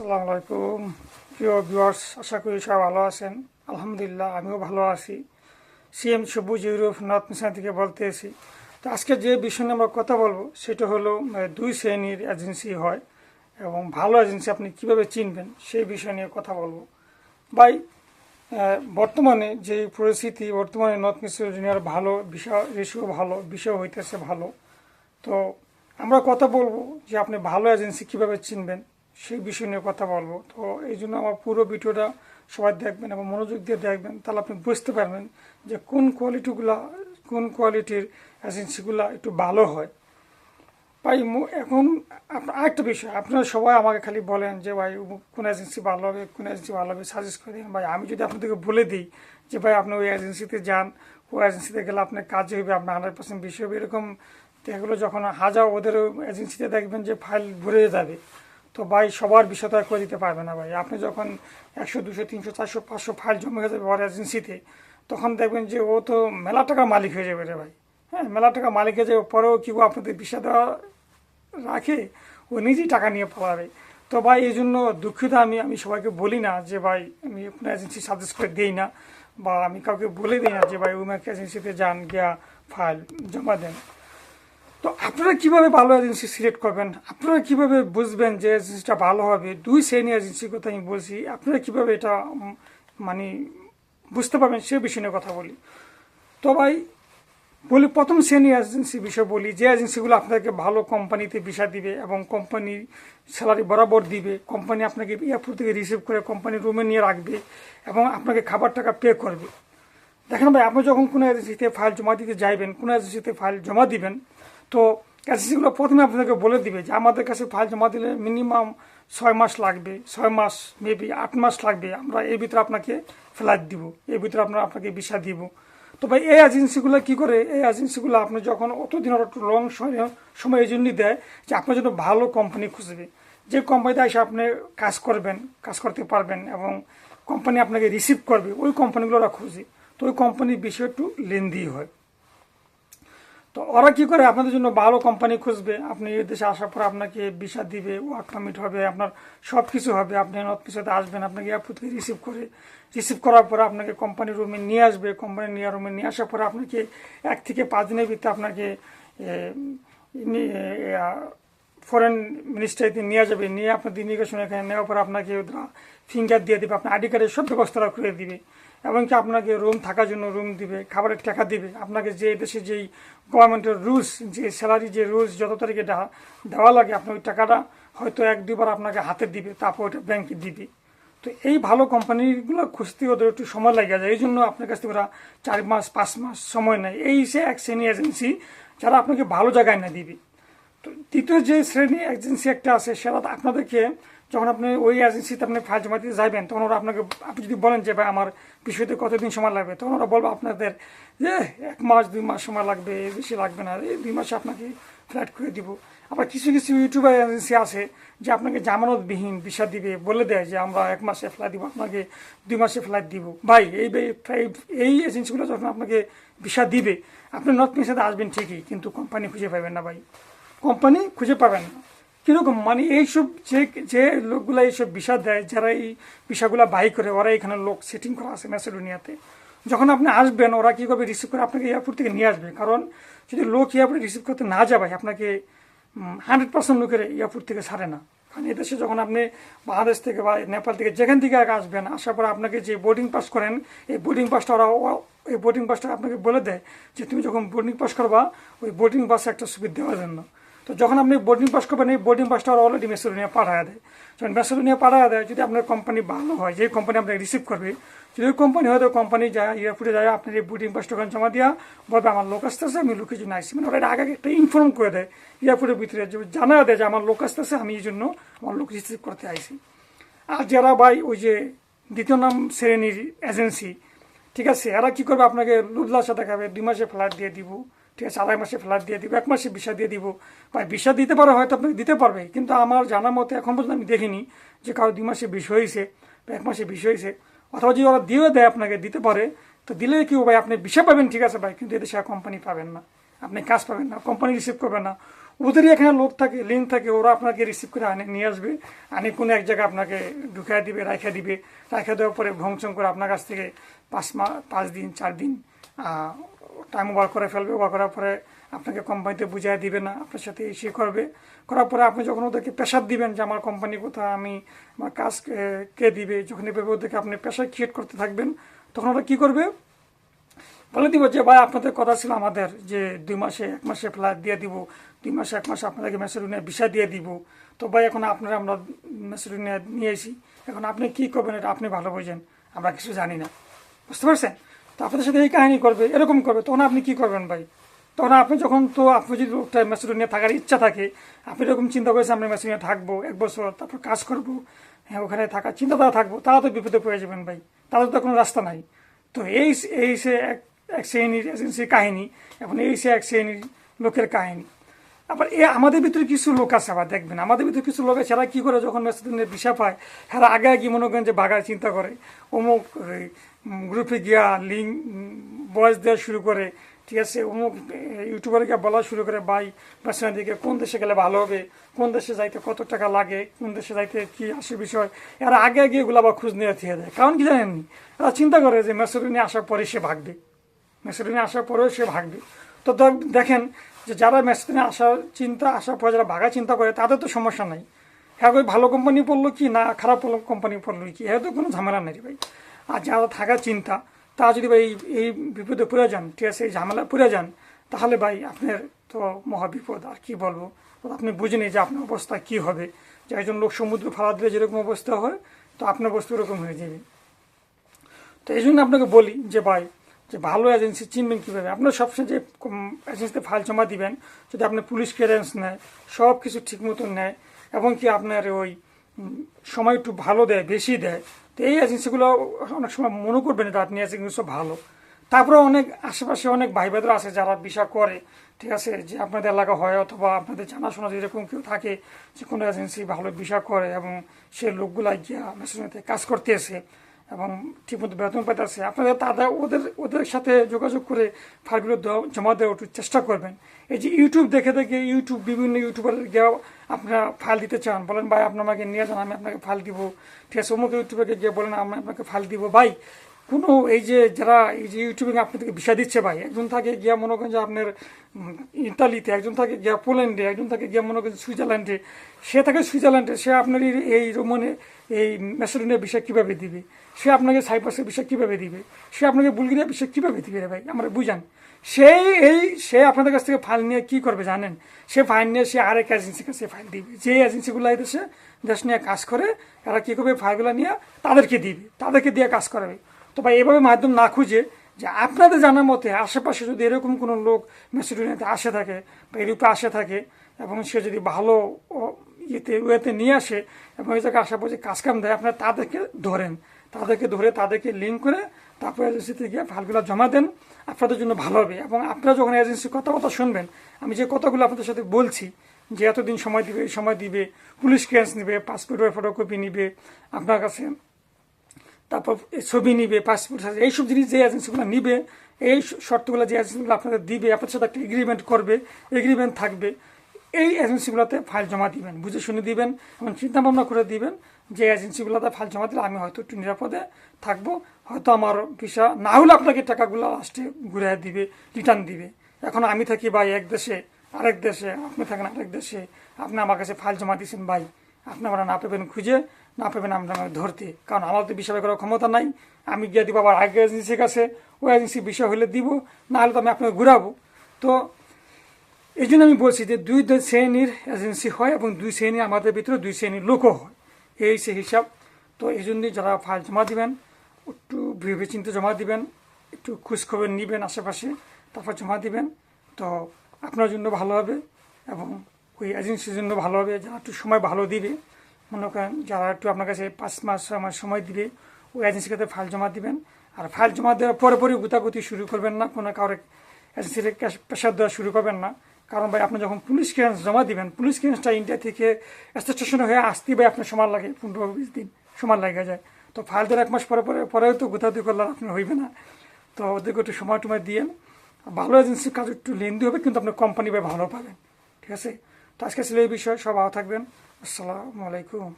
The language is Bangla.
আসসালামু আলাইকুম প্রিয় ভিউয়ার্স, আশা করি সবাই ভালো আছেন। আলহামদুলিল্লাহ, আমিও ভালো আছি। সিএম সবুজ ইউরোপ নর্থ মিশন থেকে বলতে এসি তো আজকে যে বিষয় নিয়ে আমরা কথা বলব, সেটা হলো দুই শ্রেণির এজেন্সি হয় এবং ভালো এজেন্সি আপনি কীভাবে চিনবেন, সেই বিষয় নিয়ে কথা বলব। বাই বর্তমানে যে পরিস্থিতি, বর্তমানে নর্থ মিসিডোনিয়ার ভালো, বিষয়, রেশিও ভালো, বিষয় হইতেছে ভালো। তো আমরা কথা বলব যে আপনি ভালো এজেন্সি কীভাবে চিনবেন সেই বিষয় নিয়ে কথা বলব। তো এই জন্য আমার পুরো ভিডিওটা সবাই দেখবেন এবং মনোযোগ দিয়ে দেখবেন, তাহলে আপনি বুঝতে পারবেন যে কোন কোয়ালিটিগুলা, কোন কোয়ালিটির এজেন্সিগুলা একটু ভালো হয়। ভাই এখন আপনার আরেকটা বিষয়, আপনারা সবাই আমাকে খালি বলেন যে, ভাই কোন এজেন্সি ভালো হবে, কোন এজেন্সি ভালো হবে? সাজেস্ট করে দিন। ভাই, আমি যদি আপনাদেরকে বলে দিই যে, ভাই, আপনি ওই এজেন্সিতে যান, ওই এজেন্সিতে গেলে আপনার কাজ হবে আপনার হান্ড্রেড পার্সেন্ট বিষয় হবে। এরকম এগুলো যখন হাজার, ওদের এজেন্সিতে দেখবেন যে ফাইল ভরে যাবে। তো ভাই সবার বিষয়টা করে দিতে পারবে না ভাই। আপনি যখন একশো, দুশো, তিনশো, চারশো, পাঁচশো ফাইল জমা যাবে ওর এজেন্সিতে তখন দেখবেন যে ও তো মেলা টাকা মালিক হয়ে যাবে রে ভাই। হ্যাঁ মেলা টাকা মালিক হয়ে যাবে পরেও কি আপনাদের বিষয় দেওয়া রাখে? ও নিজেই টাকা নিয়ে পালাবে। তো ভাই, এই জন্য দুঃখিত আমি আমি সবাইকে বলি না যে ভাই, আমি কোনো এজেন্সি সাজেস্ট করে দিই না বা আমি কাউকে বলে দিই না যে ভাই, উমেক এজেন্সিতে যান, গিয়া ফাইল জমা দেন। তো আপনারা কীভাবে ভালো এজেন্সি সিলেক্ট করবেন? আপনারা কীভাবে বুঝবেন যে এজেন্সিটা ভালো হবে? দুই শ্রেণি এজেন্সির কথা আমি বলছি। আপনারা কীভাবে এটা মানে বুঝতে পারবেন সে বিষয় নিয়ে কথা বলি। তো ভাই, বলি, প্রথম শ্রেণি এজেন্সি বিষয় বলি, যে এজেন্সিগুলো আপনাকে ভালো কোম্পানিতে ভিসা দিবে এবং কোম্পানির স্যালারি বরাবর দিবে কোম্পানি আপনাকে এয়ারপোর্ট থেকে রিসিভ করে কোম্পানির রুমে নিয়ে রাখবে এবং আপনাকে খাবার টাকা পে করবে। দেখেন ভাই, আপনি যখন কোনো এজেন্সিতে ফাইল জমা দিতে যাইবেন, কোনো এজেন্সিতে ফাইল জমা দিবেন তো এজেন্সিগুলো প্রথমে আপনাদেরকে বলে দিবে যে আমাদের কাছে ফাইল জমা দিলে মিনিমাম ছয় মাস লাগবে, ছয় মাস মেবি আট মাস লাগবে। আমরা এর ভিতরে আপনাকে ফ্লাইট দিব, এর ভিতরে আমরা আপনাকে ভিসা দিব। তো ভাই, এই এজেন্সিগুলো কি করে? এই এজেন্সিগুলো আপনি যখন অতদিন একটু লং সময় এই জন্যই দেয় যে আপনার জন্য ভালো কোম্পানি খুঁজবে। যে কোম্পানিতে এসে আপনি কাজ করবেন, কাজ করতে পারবেন এবং কোম্পানি আপনাকে রিসিভ করবে, ওই কোম্পানিগুলো ওরা খুঁজে। তো ওই কোম্পানির বিষয় একটু লেন্দি হয়। তো ওরা কি করে? আপনাদের জন্য ভালো কোম্পানি খুঁজবে। আপনি এই দেশে আসার পর আপনাকে ভিসা দিবে ওয়ার্ক পারমিট হবে, আপনার সব কিছু হবে। আপনি পিসাতে আসবেন, আপনাকে এয়ারপোর্ট থেকে রিসিভ করে। রিসিভ করার পরে আপনাকে কোম্পানি রুমে নিয়ে আসবে। কোম্পানি নিয়ে রুমে নিয়ে আসার পরে আপনাকে এক থেকে পাঁচ দিনের ভিতরে আপনাকে ফরেন মিনিস্ট্রিতে নিয়ে যাবে, নিয়ে আপনার ইমিগ্রেশন এখানে নেওয়ার পর আপনাকে ফিঙ্গার দিয়ে দেবে, আপনার আইডি কার্ডের সব ব্যবস্থা করে দিবে। এমনকি আপনাকে রুম থাকার জন্য রুম দিবে, খাবারের টাকা দিবে। আপনাকে যে দেশে যেই গভর্নমেন্টের রুলস যে স্যালারি যে রুলস যত তারিখে দেওয়া- লাগে আপনি ওই টাকাটা হয়তো এক, দুবার আপনাকে হাতে দিবে, তারপর ওইটা ব্যাংকে দিবে। তো এই ভালো কোম্পানিগুলো খুঁজতে ওদের একটু সময় লাগে যায়। এই জন্য আপনার কাছ থেকে ওরা চার মাস, পাঁচ মাস সময় নেয়। এই সে এক শ্রেণি এজেন্সি যারা আপনাকে ভালো জায়গায় না দিবে। তো দ্বিতীয় যে শ্রেণি এজেন্সি একটা আছে, সেটা আপনাদেরকে যখন আপনি ওই এজেন্সিতে আপনি ফাইল জমা দিতে যাবেন, তখন ওরা আপনাকে, আপনি যদি বলেন যে, ভাই, আমার বিষয়তে কতদিন সময় লাগবে? তখন ওরা বলব আপনাদের যে, এক মাস, দুই মাস সময় লাগবে, বেশি লাগবে না, এই দুই মাসে আপনাকে ফ্ল্যাট করে দিব। আবার কিছু কিছু ইউটিউবার এজেন্সি আছে যে আপনাকে জামানতবিহীন ভিসা দিবে, বলে দেয় যে, আমরা এক মাসে ফ্লাইট দিব, আপনাকে দুই মাসে ফ্লাইট দিব। ভাই, এই- এই এজেন্সিগুলো যখন আপনাকে ভিসা দিবে, আপনি নর্থ মিশাতে আসবেন ঠিকই, কিন্তু কোম্পানি খুঁজে পাবেন না, ভাই। কোম্পানি খুঁজে পাবেন। কীরকম? মানে এইসব যে যে লোকগুলা এইসব ভিসা দেয়, যারা এই ভিসাগুলো বাই করে, ওরা এখানে লোক সেটিং করা আছে ম্যাসেডোনিয়াতে। যখন আপনি আসবেন, ওরা কী করবে? রিসিভ করে আপনাকে এয়ারপোর্ট থেকে নিয়ে আসবে। কারণ যদি লোক এয়ারপোর্টে রিসিভ করতে না যাবে আপনাকে হান্ড্রেড পার্সেন্ট লোকের এয়ারপোর্ট থেকে ছাড়ে না। কারণ এদেশে যখন আপনি বাংলাদেশ থেকে বা নেপাল থেকে যেখান থেকে আগে আসবেন, আসার পর আপনাকে যে বোর্ডিং পাস করেন, এই বোর্ডিং পাসটা ওরা এই বোর্ডিং পাসটা আপনাকে বলে দেয় যে, তুমি যখন বোর্ডিং পাস করবা, ওই বোর্ডিং পাসে একটা সুবিধা দেওয়ার জন্য। তো যখন আপনি বোর্ডিং পাস করবেন, এই বোর্ডিং পাসটা ওরা অলরেডি মেসেডোনিয়া পাঠায় দেয়। যখন মেসেডোনিয়া পাঠায় দেয়, যদি আপনার কোম্পানি ভালো হয় যে কোম্পানি আপনাকে রিসিভ করবে, যদি ওই কোম্পানি হয়তো কোম্পানি যায় এয়ারপোর্টে যায়, আপনার এই বোর্ডিং পাসটা ওখানে জমা দেওয়া বলবে, আমার লোক আসতেছে, আমি লোকের জন্য আসছি মানে ওরা আগে একটা ইনফর্ম করে দেয় এয়ারপোর্টের ভিতরে জানা দেয় যে, আমার লোক আসতেছে, আমি এই জন্য আমার লোক রিসিভ করতে আইছি। আর যারা ভাই ওই যে দ্বিতীয় নাম শ্রেণির এজেন্সি ঠিক আছে, এরা কী করবে, আপনাকে লুদলাসা দেখাবে, দুই মাসে ফ্ল্যাট দিয়ে দিব। ঠিক আছে, আড়াই মাসে ফ্ল্যাট দিয়ে দিব, এক মাসে ভিসা দিয়ে দিব। ভাই ভিসা দিতে পারে হয়তো আপনাকে দিতে পারবে, কিন্তু আমার জানার মতে এখন পর্যন্ত আমি দেখিনি যে কারও দুই মাসে বিষ হয়েছে বা এক মাসে বিষ হয়েছে। অথবা যদি ওরা দিয়েও দেয় আপনাকে, দিতে পারে, তো দিলে কি ভাই আপনি ভিসা পাবেন, ঠিক আছে ভাই, কিন্তু এদেশে কোম্পানি পাবেন না। আপনি কাজ পাবেন না কোম্পানি রিসিভ করবে না। ওদেরই এখানে লোক থাকে লিঙ্ক থাকে, ওরা আপনাকে রিসিভ করে আনে, নিয়ে আসবে। আনে কোনো এক জায়গায় আপনাকে ঢুকাই দিবে রাখা দিবে। রাখা দেওয়ার পরে ভংচং করে আপনার কাছ থেকে পাঁচ মা পাঁচ দিন, চার দিন টাইম ওভার করে ফেলবে ওভার করার পরে আপনাকে কোম্পানিতে বুঝিয়ে দিবে না, আপনার সাথে ইসে করবে। করার পরে আপনি যখন ওদেরকে প্রেশার দিবেন যে, আমার কোম্পানি কোথায়? আমি, আমার কাজ কে- দিবে? যখন এভাবে ওদেরকে আপনি প্রেশার ক্রিয়েট করতে থাকবেন, তখন ওরা কী করবে? বলে দিব যে, ভাই, আপনাদের কথা ছিল আমাদের যে, দুই মাসে, এক মাসে ফ্লাইট দিয়ে দিব। দুই মাসে, এক মাসে আপনাদেরকে মেসেডোনিয়া ভিসা দিয়ে দিব। তো ভাই, এখন আপনারা আমরা মেসেডোনিয়া নিয়ে এসি। এখন আপনি কি করবেন এটা আপনি ভালো বোঝেন। আমরা কিছু জানি না। বুঝতে পারছেন? তো আপনাদের সাথে এই কাহিনী করবে, এরকম করবে। তখন আপনি কি করবেন ভাই? তখন আপনি যখন তো আপনি যদি লোকটা মেসিডোনিয়া থাকার ইচ্ছা থাকে, আপনি এরকম চিন্তা করেছেন আমরা মেসিডোনিয়া থাকব, এক বছর, তারপর কাজ করব হ্যাঁ ওখানে থাকার চিন্তাধারা থাকব তারা তো বিপদে পড়ে যাবেন ভাই। তাদের তো কোনো রাস্তা নাই। তো এই এই সে এক এক শ্রেণির এজেন্সির কাহিনী, এখন এই সে এক শ্রেণির লোকের কাহিনী। আবার এ আমাদের ভিতরে কিছু লোক আছে, আবার দেখবেন, আমাদের ভিতরে কিছু লোক আছে, এরা কী করে যখন মেসেদিনের বিষা পায়, এরা আগে আগে মনে করেন যে বাগার চিন্তা করে, অমুক গ্রুপে গিয়া লিঙ্ক বয়স দেওয়া শুরু করে, ঠিক আছে, অমুক ইউটিউবারকে বলা শুরু করে, ভাই মেসেদিনের দিকে কোন দেশে গেলে ভালো হবে, কোন দেশে যাইতে কত টাকা লাগে, কোন দেশে যাইতে কি আসে বিষয়, এরা আগে আগে এগুলো আবার খোঁজ নিয়ে থেকে দেয়। কারণ কি জানেননি এরা চিন্তা করে যে মেসেদিনে আসার পরে সে ভাগবে মেসেডিনে আসার পরেও সে ভাগবে। তো দেখ- দেখেন যে যারা মেসেডিনে আসার চিন্তা আসার পরে যারা ভাগা চিন্তা করে, তাদের তো সমস্যা নাই। হ্যাঁ ওই ভালো কোম্পানি পড়ল কি? না, খারাপ কোম্পানি পড়ল কি? এর তো কোনো ঝামেলা নেই ভাই। আর যারা থাকার চিন্তা তা যদি ভাই এই বিপদে পড়ে যান ঠিক আছে এই ঝামেলা পড়ে যান, তাহলে ভাই আপনার তো মহা বিপদ। আর কি বলব? আপনি বুঝেনি যে আপনার অবস্থা কি হবে। যে একজন লোক সমুদ্র ফালা দিলে যেরকম অবস্থা হয়, তো আপনার অবস্থা ওরকম হয়ে যাবে। তো এই জন্য আপনাকে বলি যে ভাই যে ভালো এজেন্সি চিনবেন কীভাবে? আপনার সবসময় যে এজেন্সিতে ফাইল জমা দিবেন, যদি আপনি পুলিশ ক্লিয়ারেন্স নেয় সব কিছু ঠিক মতন নেয়, এবং কি আপনার ওই সময় একটু ভালো দেয়, বেশি দেয়, তো এই এজেন্সিগুলো অনেক সময় মনে করবেন এটা আপনি এজেন্সি সব ভালো। তারপরে অনেক আশেপাশে অনেক ভাই বোনেরা আছে যারা বিষয় করে, ঠিক আছে? যে আপনাদের এলাকা হয় অথবা আপনাদের জানাশোনা যেরকম কেউ থাকে, যে কোনো এজেন্সি ভালো বিষয় করে এবং সে লোকগুলা গিয়া মেশিনেতে কাজ করতে এসে এবং ঠিকমতো বেতন পাইতেছে। আপনাদের তাদের, ওদের ওদের সাথে যোগাযোগ করে ফাইলগুলো জমা দেওয়ার একটু চেষ্টা করবেন। এই যে ইউটিউব দেখে দেখে ইউটিউব বিভিন্ন ইউটিউবার গিয়ে আপনারা ফাইল দিতে চান, বলেন, ভাই, আপনি আমাকে নিয়ে যান, আমি আপনাকে ফাইল দিব। ঠিক আছে, অমুক ইউটিউবারকে গিয়ে বলেন, আমি আপনাকে ফাইল দিব। ভাই কোনো এই যে যারা এই যে ইউটিউবে আপনাদেরকে ভিসা দিচ্ছে ভাই, একজন থাকে গিয়া মনে করেন যে আপনার ইতালিতে, একজন থাকে গিয়া পোল্যান্ডে, একজন থাকে গিয়া মনে করেন সুইজারল্যান্ডে, সে থাকে সুইজারল্যান্ডে, সে আপনার এই- রোমনে, এই ম্যাসেডোনিয়া বিষয় কীভাবে দিবে? সে আপনাকে সাইপ্রাসের বিষয় কীভাবে দিবে? সে আপনাকে বুলগেরিয়া বিষয় কীভাবে দিবে রে ভাই? আমরা বুঝান। সেই এই, সে আপনাদের কাছ থেকে ফাইল নিয়ে কী করবে জানেন? সে ফাইল নিয়ে সে আরেক এজেন্সির কাছে ফাইল দিবে। যে এজেন্সিগুলো এদেশে দেশ নিয়ে কাজ করে এরা কী করবে? ফাইলগুলো নিয়ে তাদেরকে দিবে। তাদেরকে দিয়ে কাজ করাবে। তো ভাই, এভাবে মাধ্যম না খুঁজে যে আপনাদের জানার মতে আশেপাশে যদি এরকম কোনো লোক মেসিডোনিয়াতে আসে থাকে বা ইউরোপে আসে থাকে এবং সে যদি ভালো ইয়েতে, ওয়েতে নিয়ে আসে এবং এই জায়গায় আসার পর কাজকাম দেয়, আপনারা তাদেরকে ধরেন। তাদেরকে ধরে তাদেরকে লিঙ্ক করে তারপর এজেন্সিতে গিয়ে ফাইলগুলো জমা দেন, আপনাদের জন্য ভালো হবে। এবং আপনারা যখন এজেন্সির কথা কথা শুনবেন, আমি যে কথাগুলো আপনাদের সাথে বলছি, যে এতদিন সময় দিবে সময় দিবে, পুলিশ ক্লিয়ারেন্স নিবে পাসপোর্টের ফটোকপি নিবে, আপনার কাছে তারপর ছবি নিবে পাসপোর্ট সাইজ এইসব জিনিস যে এজেন্সিগুলো নিবে, এই শর্তগুলো যে এজেন্সিগুলো আপনাদের দিবে আপনার সাথে একটা এগ্রিমেন্ট করবে এগ্রিমেন্ট থাকবে, এই এজেন্সিগুলোতে ফাইল জমা দিবেন, বুঝে শুনে দিবেন, এবং চিন্তা ভাবনা করে দিবেন যে এজেন্সিগুলোতে ফাইল জমা দিলে আমি হয়তো একটু নিরাপদে থাকব, হয়তো আমার ভিসা না হলে আপনাকে টাকাগুলো লাস্টে ঘুরে দিবে রিটার্ন দিবে। এখন আমি থাকি ভাই এক দেশে, আরেক দেশে, আপনি থাকেন আরেক দেশে, আপনি আমার কাছে ফাইল জমা দিয়েছেন ভাই, আপনি আমরা না পেবেন খুঁজে না পেবেন আমরা ধরতে। কারণ আমার তো বিষয় করার ক্ষমতা নাই। আমি গিয়ে দিব আবার আগে এজেন্সির কাছে ওই এজেন্সি বিষয় হলে দিব না হলে তো আমি আপনাকে ঘুরাবো। তো এই জন্য আমি বলছি যে দুই শ্রেণির এজেন্সি হয় এবং দুই শ্রেণি আমাদের ভিতরে দুই শ্রেণির লোকও হয়। এই সে হিসাব। তো এই জন্যই যারা ফাইল জমা দিবেন, একটু ভেবে চিন্তে জমা দিবেন, একটু খোঁজখবর নিবেন আশেপাশে, তারপর জমা দিবেন। তো আপনার জন্য ভালো হবে এবং ওই এজেন্সির জন্য ভালো হবে। যারা একটু সময় ভালো দিবে মনে করেন যারা একটু আপনার কাছে পাঁচ মাস, ছয় মাস সময় দিবে, ওই এজেন্সির কাছে ফাইল জমা দিবেন। আর ফাইল জমা দেওয়ার পরে পরে গুতাগুতি শুরু করবেন না, কোনো কারও এজেন্সির প্রেশার দেওয়া শুরু করবেন না। কারণ ভাই, আপনি যখন পুলিশ ক্লিয়ারেন্স জমা দিবেন পুলিশ ক্লিয়ারেন্সটা ইন্ডিয়া থেকে স্টেশনে হয়ে আসতেই ভাই আপনার সময় লাগে, পনেরো বিশ দিন সময় লেগে যায়। তো ফাইল দেওয়ার এক মাস পরে পরে, পরেও তো গুতাগুতি করলে আপনার হইবে না। তো ওদেরকে একটু সময় টময় দিয়েন। ভালো এজেন্সির কাজ একটু লেন্দি হবে, কিন্তু আপনার কোম্পানি ভাই ভালো পাবেন। ঠিক আছে? তো আজকে ছিল এই বিষয়ে সব ভালো থাকবেন। আসসালামু আলাইকুম।